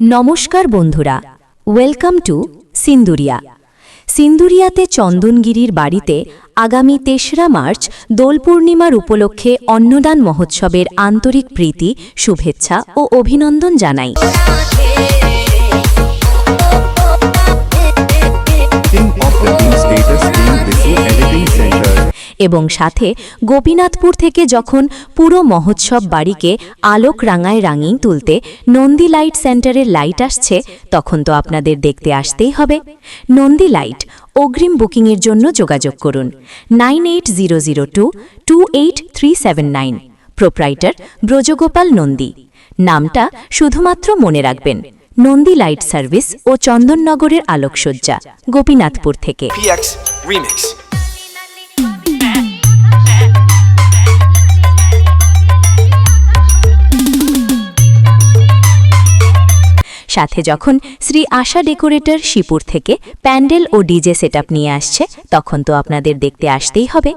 নমস্কার বন্ধুরা welcome to Sinduria. সিন্দুরিয়াতে চন্দনগিরির বাড়িতে আগামী তেসরা মার্চ দোল পূর্ণিমার উপলক্ষে অন্নদান মহোৎসবের আন্তরিক প্রীতি, শুভেচ্ছা ও অভিনন্দন জানাই। এবং সাথে গোপীনাথপুর থেকে যখন পুরো মহোৎসব বাড়িকে আলোক রাঙায় রাঙিয়ে তুলতে নন্দী লাইট সেন্টারের লাইট আসছে, তখন তো আপনাদের দেখতে আসতেই হবে। নন্দী লাইট, অগ্রিম বুকিংয়ের জন্য যোগাযোগ করুন। Nine eight zero zero two two eight three seven nine. Proprietor Brajagopal Nandi. নামটা শুধুমাত্র মনে রাখবেন, নন্দী লাইট সার্ভিস ও চন্দননগরের আলোকসজ্জা, গোপীনাথপুর থেকে। সাথে যখন শ্রী আশা ডেকোরেটর শিপুর থেকে প্যান্ডেল ও ডিজে সেট নিয়ে আসছে, তখন তো আপনাদের দেখতে আসতেই হবে।